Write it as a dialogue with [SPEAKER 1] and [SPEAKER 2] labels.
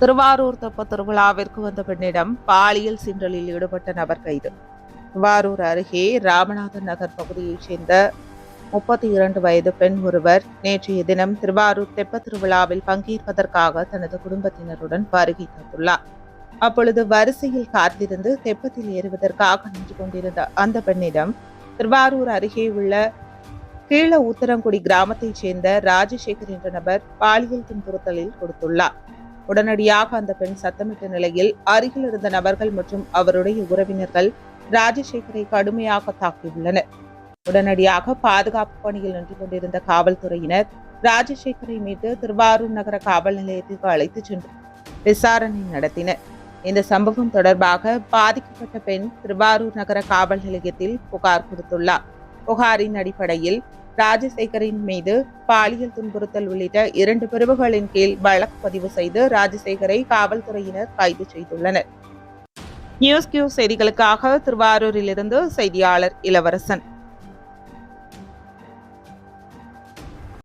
[SPEAKER 1] திருவாரூர் தெப்ப திருவிழாவிற்கு வந்த பெண்ணிடம் பாலியல் சீண்டலில் ஈடுபட்ட நபர் கைது. திருவாரூர் அருகே ராமநாதன் நகர் பகுதியைச் சேர்ந்த முப்பத்தி இரண்டு வயது பெண் ஒருவர் நேற்றைய தினம் திருவாரூர் தெப்ப திருவிழாவில் பங்கேற்பதற்காக தனது குடும்பத்தினருடன் வருகை தந்துள்ளார். அப்பொழுது வரிசையில் காத்திருந்து தெப்பத்தில் ஏறுவதற்காக நின்று கொண்டிருந்த அந்த பெண்ணிடம் திருவாரூர் அருகே உள்ள கீழ உத்தரங்குடி கிராமத்தைச் சேர்ந்த ராஜசேகர் என்ற நபர் பாலியல் துன்புறுத்தலில் கொடுத்துள்ளார். உடனடியாக அந்த பெண் சத்தமிட்ட நிலையில் அருகில் இருந்த நபர்கள் மற்றும் அவருடைய உறவினர்கள் ராஜசேகரை கடுமையாக தாக்கியுள்ளனர். உடனடியாக பாதுகாப்பு பணியில் நின்று கொண்டிருந்த காவல்துறையினர் ராஜசேகரை மீட்டு திருவாரூர் நகர காவல் நிலையத்திற்கு அழைத்துச் சென்று விசாரணை நடத்தினர். இந்த சம்பவம் தொடர்பாக பாதிக்கப்பட்ட பெண் திருவாரூர் நகர காவல் நிலையத்தில் புகார் கொடுத்துள்ளார். புகாரின் அடிப்படையில் ராஜசேகரின் மீது பாலியல் துன்புறுத்தல் உள்ளிட்ட இரண்டு பிரிவுகளின் கீழ் வழக்கு பதிவு செய்து ராஜசேகரை காவல்துறையினர் கைது செய்துள்ளனர். நியூஸ் கியூ செய்திகளுக்காக திருவாரூரிலிருந்து செய்தியாளர் இளவரசன்.